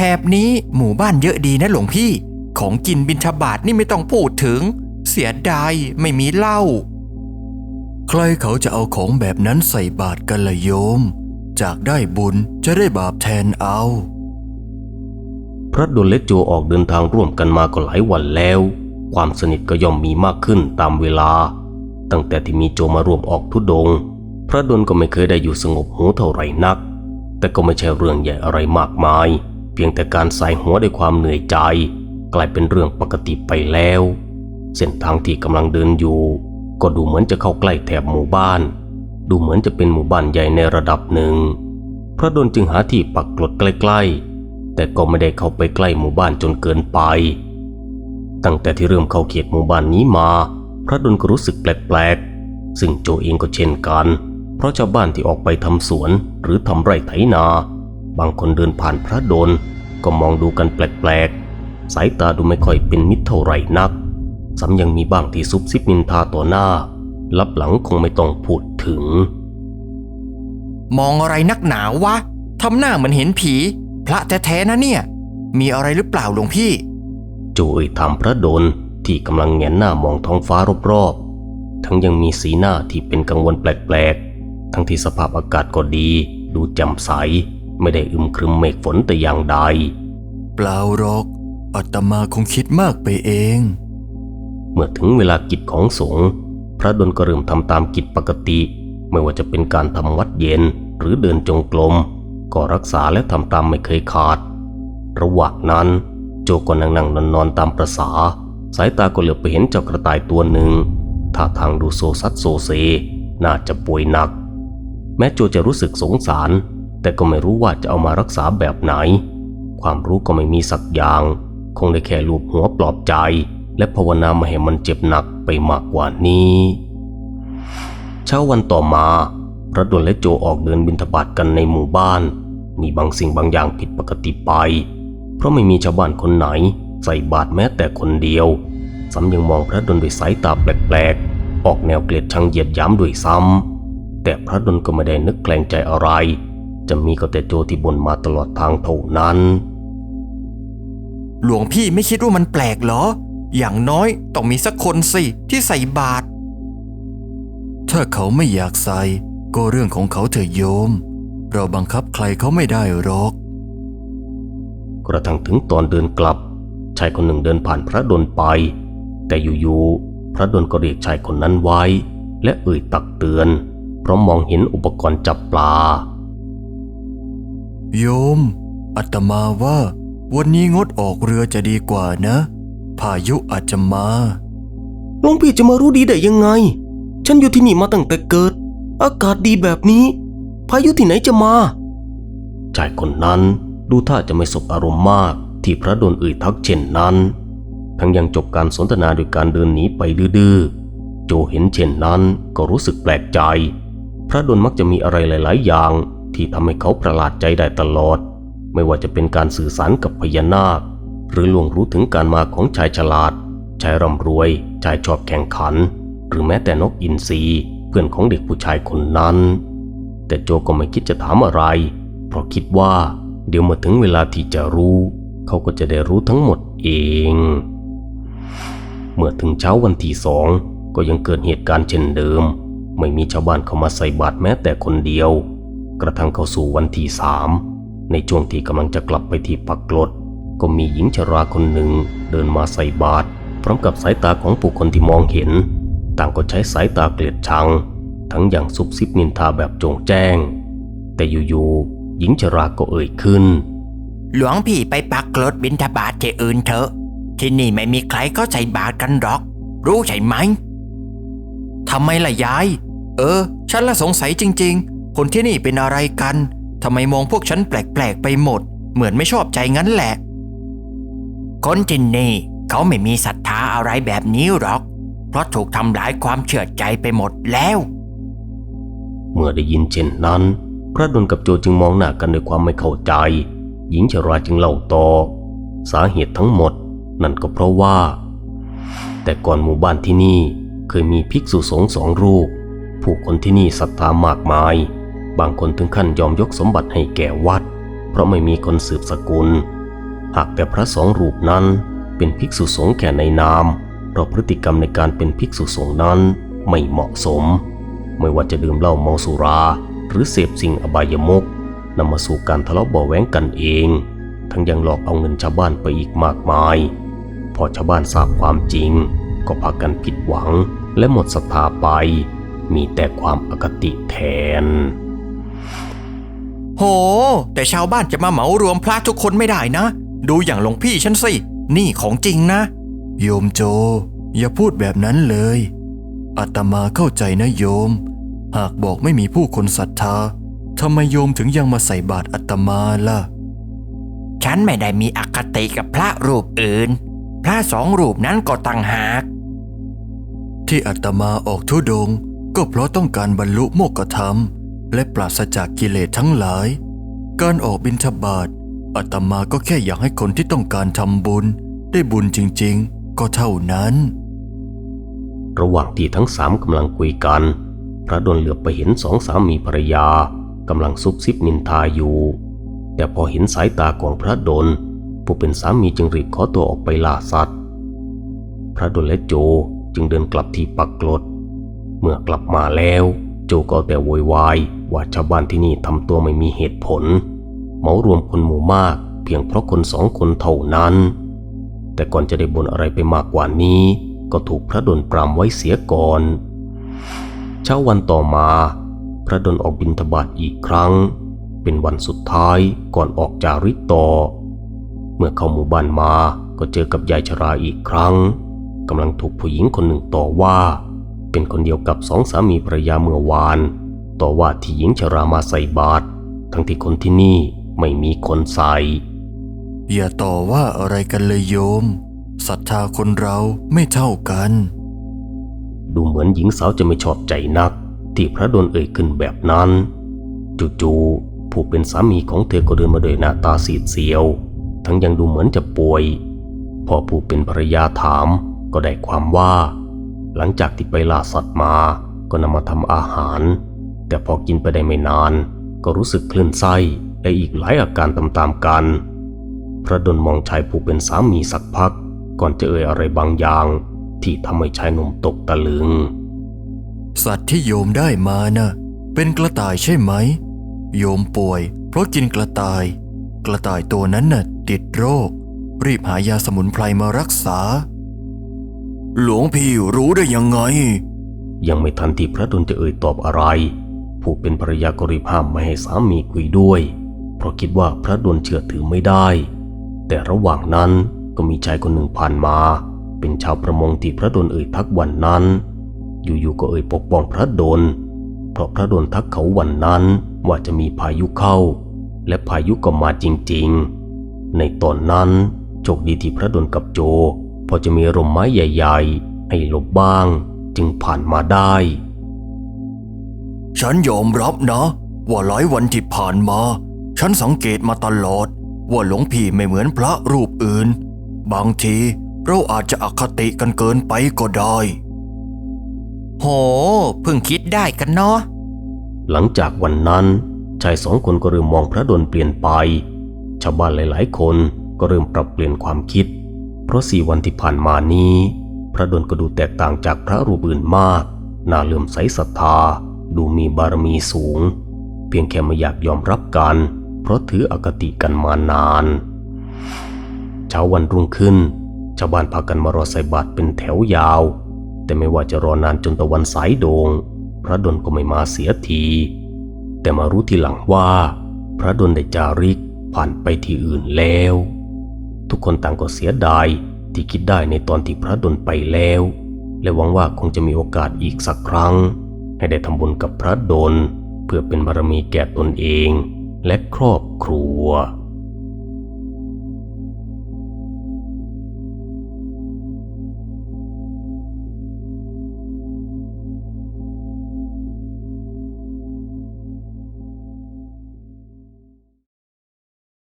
แถบนี้หมู่บ้านเยอะดีนะหลวงพี่ ของกินบินทบาทนี่ไม่ต้องพูดถึง เสียดายไม่มีเหล้าใครเขาจะเอาของแบบนั้นใส่บาตรกันละโยม จากได้บุญจะได้บาปแทนเอา พระดลและโจออกเดินทางร่วมกันมาก็หลายวันแล้ว ความสนิทก็ย่อมมีมากขึ้นตามเวลา ตั้งแต่ที่มีโจมาร่วมออกทุดง พระดลก็ไม่เคยได้อยู่สงบหูเท่าไหร่นัก แต่ก็ไม่ใช่เรื่องใหญ่อะไรมากมาย พียงแต่การใส่หัวด้วยความเหนื่อยใจ กลายเป็นเรื่องปกติไปแล้ว เส้นทางที่กำลังเดินอยู่ ก็ดูเหมือนจะเข้าใกล้แถบหมู่บ้าน ดูเหมือนจะเป็นหมู่บ้านใหญ่ในระดับหนึ่ง พระดลจึงหาที่ปักกลดใกล้ ๆ แต่ก็ไม่ได้เข้าไปใกล้หมู่บ้านจนเกินไป ตั้งแต่ที่เริ่มเข้าเขตหมู่บ้านนี้มา พระดลก็รู้สึกแปลกๆ ซึ่งโจเองก็เช่นกัน เพราะชาวบ้านที่ออกไปทำสวนหรือทำไร่ไถนา บางคนเดินผ่านพระดลก็มองดูกันแปลกๆ สายตาดูไม่ค่อยเป็นมิตรเท่าไหร่นักซ้ำยังมีบ้างที่ซุบซิบนินทาต่อหน้า ลับหลังคงไม่ต้องพูดถึง มองอะไรนักหนาวะทำหน้าเหมือนเห็นผี พระแท้ๆนะเนี่ย มีอะไรหรือเปล่าหลวงพี่โจเอ่ยถามพระดลที่กำลังแงนหน้ามองท้องฟ้ารอบๆ ทั้งยังมีสีหน้าที่เป็นกังวลแปลกๆ ทั้งที่สภาพอากาศก็ดี ดูแจ่มใส ไม่ได้อึมครึมเมฆฝนแต่อย่างใด เปล่าหรอกอาตมาคงคิดมากไปเอง เมื่อถึงเวลากิจของสงฆ์พระดลก็เริ่มทำตามกิจปกติ ไม่ว่าจะเป็นการทำวัดเย็นหรือเดินจงกรมก็รักษาและทำตามไม่เคยขาด ระหว่างนั้น โจก็นั่งนั่งนอนนอนๆตามประษา สายตาก็เหลือบไปเห็นเจ้ากระต่ายตัวหนึ่งท่าทางดูโซซัดโซเซ น่าจะป่วยหนัก แม้โจจะรู้สึกสงสาร แต่ก็ไม่รู้ว่าจะเอามารักษาแบบไหน ความรู้ก็ไม่มีสักอย่าง คงได้แค่ลูบหัวปลอบใจ และภาวนาไม่ให้มันเจ็บหนักไปมากกว่านี้ เช้าวันต่อมาพระดลและโจออกเดินบินทบาทกันในหมู่บ้าน มีบางสิ่งบางอย่างผิดปกติไป เพราะไม่มีชาวบ้านคนไหน ใส่บาตรแม้แต่คนเดียวซ้ำยังมองพระดลด้วยสายตาแปลกๆ ออกแนวเกลียดชังเหยียดยามด้วยซ้ำแต่พระดลก็ไม่ได้นึกแกลงใจอะไร จะมีก็แต่โจที่บ่นมาตลอดทางเท่านั้น หลวงพี่ไม่คิดว่ามันแปลกเหรอ อย่างน้อยต้องมีสักคนสิที่ใส่บาตรถ้าเขาไม่อยากใส่ก็เรื่องของเขาเถอะโยม เราบังคับใครเขาไม่ได้หรอก กระทั่งถึงตอนเดินกลับ ชายคนหนึ่งเดินผ่านพระดลไป แต่อยู่ๆพระดลก็เรียกชายคนนั้นไว้ และเอ่ยตักเตือน เพราะมองเห็นอุปกรณ์จับปลา โยมอาตมาว่า วันนี้งดออกเรือจะดีกว่านะ พายุอาจจะมาหลวงพี่จะมารู้ดีได้ยังไง ฉันอยู่ที่นี่มาตั้งแต่เกิด อากาศดีแบบนี้ พายุที่ไหนจะมาชายคนนั้นดูท่าจะไม่สบอารมณ์มากที่พระดลเอ่ยทักเช่นนั้น ทั้งยังจบการสนทนาโดยการเดินหนีไปดื้อๆโจเห็นเช่นนั้นก็รู้สึกแปลกใจ พระดลมักจะมีอะไรหลาย ๆ อย่าง ที่ทำให้เขาประหลาดใจได้ตลอด ไม่ว่าจะเป็นการสื่อสารกับพญานาค หรือลวงรู้ถึงการมาของชายฉลาด ชายร่ำรวย ชายชอบแข่งขัน หรือแม้แต่นกอินทรีเพื่อนของเด็กผู้ชายคนนั้น แต่โจก็ไม่คิดจะถามอะไร เพราะคิดว่า เดี๋ยวเมื่อถึงเวลาที่จะรู้ เขาก็จะได้รู้ทั้งหมดเอง เมื่อถึงเช้าวันที่สองก็ยังเกิดเหตุการณ์เช่นเดิม ไม่มีชาวบ้านเข้ามาใส่บาตรแม้แต่คนเดียว กระทั่งเข้าสู่วันที่สามในช่วงที่กำลังจะกลับไปที่ปักกลด ก็มีหญิงชราคนหนึ่งเดินมาใส่บาตรพร้อมกับสายตาของผู้คนที่มองเห็น ต่างก็ใช้สายตาเกลียดชัง ทั้งอย่างซุบซิบนินทาแบบโจงแจ้ง แต่อยู่ๆหญิงชราก็เอ่ยขึ้น หลวงพี่ไปปักรถบินทบาทที่อื่นเถอะ ที่นี่ไม่มีใครก็ใส่บาตรกันหรอก รู้ใช่ไหมทำไมล่ะยาย เออ ฉันละสงสัยจริง ๆ คนที่นี่เป็นอะไรกันทำไมมองพวกฉันแปลกๆไปหมด เหมือนไม่ชอบใจงั้นแหละ คนที่นี่เขาไม่มีศรัทธาอะไรแบบนี้หรอก เพราะถูกทำลายความเชื่อใจไปหมดแล้ว เมื่อได้ยินเช่นนั้น พระดลกับโจจึงมองหน้ากันด้วยความไม่เข้าใจ หญิงชราจึงเล่าต่อ สาเหตุทั้งหมด นั่นก็เพราะว่า แต่ก่อนหมู่บ้านที่นี่เคยมีภิกษุสงฆ์สองรูป ผู้คนที่นี่ศรัทธามากมาย บางคนถึงขั้นยอมยกสมบัติให้แก่วัด เพราะไม่มีคนสืบสกุล หากแต่พระสองรูปนั้นเป็นภิกษุสงฆ์แค่ในนามเพราะพฤติกรรมในการเป็นภิกษุสงฆ์นั้นไม่เหมาะสม ไม่ว่าจะดื่มเหล้าเมาสุรา หรือเสพสิ่งอบายมุกนำมาสู่การทะเลาะเบาะแว้งกันเอง ทั้งยังหลอกเอาเงินชาวบ้านไปอีกมากมาย พอชาวบ้านทราบความจริง ก็พากันผิดหวังและหมดศรัทธาไป มีแต่ความอคติแทน โห แต่ชาวบ้านจะมาเหมารวมพระทุกคนไม่ได้นะ ดูอย่างหลวงพี่ฉันสิ นี่ของจริงนะ โยมโจ อย่าพูดแบบนั้นเลยอาตมาเข้าใจนะโยม หากบอกไม่มีผู้คนศรัทธาทำไมโยมถึงยังมาใส่บาตรอาตมาล่ะ ฉันไม่ได้มีอคติกับพระรูปอื่น พระสองรูปนั้นก็ต่างหาก ที่อาตมาออกทุดงค์ก็เพราะต้องการบรรลุโมกขธรรม และปราศจากกิเลสทั้งหลาย การออกบิณฑบาตอาตมาก็แค่อยากให้คนที่ต้องการทำบุญ ได้บุญจริง ๆ ก็เท่านั้น ระหว่างที่ทั้งสามกำลังคุยกัน พระดลเหลือบไปเห็นสองสามีภรรยากำลังซุบซิบนินทาอยู่ แต่พอเห็นสายตาของพระดลผู้เป็นสามีจึงรีบขอตัวออกไปล่าสัตว์ พระดลและโจจึงเดินกลับที่ปักกลด เมื่อกลับมาแล้ว โจก็แต่โวยวายว่าชาวบ้านที่นี่ทำตัวไม่มีเหตุผล เหมารวมคนหมู่มาก เพียงเพราะคนสองคนเท่านั้น แต่ก่อนจะได้บ่นอะไรไปมากกว่านี้ ก็ถูกพระดลปรามไว้เสียก่อน เช้าวันต่อมา พระดลออกบิณฑบาตอีกครั้ง เป็นวันสุดท้ายก่อนออกจาริกต่อ เมื่อเข้าหมู่บ้านมาก็เจอกับยายชราอีกครั้งกำลังถูกผู้หญิงคนหนึ่งต่อว่า เป็นคนเดียวกับสองสามีภรรยาเมื่อวาน ต่อว่าที่หญิงชรามาใส่บาตรทั้งที่คนที่นี่ไม่มีคนใส่ อย่าต่อว่าอะไรกันเลยโยมศรัทธาคนเราไม่เท่ากัน ดูเหมือนหญิงสาวจะไม่ชอบใจนัก ที่พระดลเอ่ยขึ้นแบบนั้นจู่ๆผู้เป็นสามีของเธอก็เดินมาด้วยหน้าตาสีดเสียว ทั้งยังดูเหมือนจะป่วย พอผู้เป็นภรรยาถามก็ได้ความว่า หลังจากที่ไปล่าสัตว์มาก็นำมาทำอาหาร แต่พอกินไปได้ไม่นาน ก็รู้สึกคลื่นไส้และอีกหลายอาการตามๆกัน พระดลมองชายผู้เป็นสามีสักพัก ก่อนจะเอ่ยอะไรบางอย่าง ที่ทำให้ชายหนุ่มตกตะลึง สัตว์ที่โยมได้มาน่ะเป็นกระต่ายใช่ไหม โยมป่วย เพราะกินกระต่าย กระต่ายตัวนั้นน่ะติดโรค รีบหายาสมุนไพรมารักษา หลวงพี่รู้ได้ยังไง ยังไม่ทันที่พระดลจะเอ่ยตอบอะไร ผู้เป็นภรรยาก็รีบห้ามไม่ให้สามีคุยด้วย เพราะคิดว่าพระดลเชื่อถือไม่ได้ แต่ระหว่างนั้นก็มีชายคนหนึ่งผ่านมา เป็นชาวประมงที่พระดลเอ่ยทักวันนั้น อยู่ๆก็เอ่ยปกป้องพระดลเพราะพระดลทักเขาวันนั้นว่าจะมีพายุเข้า และพายุก็มาจริงๆ ในตอนนั้นโชคดีที่พระดลกับโจ พอจะมีร่มไม้ใหญ่ ๆ ให้หลบบ้าง จึงผ่านมาได้ ฉันยอมรับนะ ว่าหลายวันที่ผ่านมา ฉันสังเกตมาตลอด ว่าหลวงพี่ไม่เหมือนพระรูปอื่น บางทีเราอาจจะอคติกันเกินไปก็ได้ โห เพิ่งคิดได้กันเนาะ หลังจากวันนั้น ชายสองคนก็เริ่มมองพระดลเปลี่ยนไป ชาวบ้านหลาย ๆ คนก็เริ่มปรับเปลี่ยนความคิด เพราะสี่วันที่ผ่านมานี้ พระดลก็ดูแตกต่างจากพระรูปอื่นมาก น่าเลื่อมใสศรัทธา ดูมีบารมีสูง เพียงแค่ไม่อยากยอมรับกัน เพราะถืออคติกันมานาน เช้าวันรุ่งขึ้น ชาวบ้านพากันมารอใส่บาตรเป็นแถวยาว แต่ไม่ว่าจะรอนานจนตะวันสายโดง พระดลก็ไม่มาเสียที แต่มารู้ทีหลังว่า พระดลได้จาริกผ่านไปที่อื่นแล้ว ทุกคนต่างก็เสียดายที่คิดได้ในตอนที่พระดลไปแล้ว และหวังว่าคงจะมีโอกาสอีกสักครั้ง ให้ได้ทำบุญกับพระดลเพื่อเป็นบารมีแก่ตนเองและครอบครัว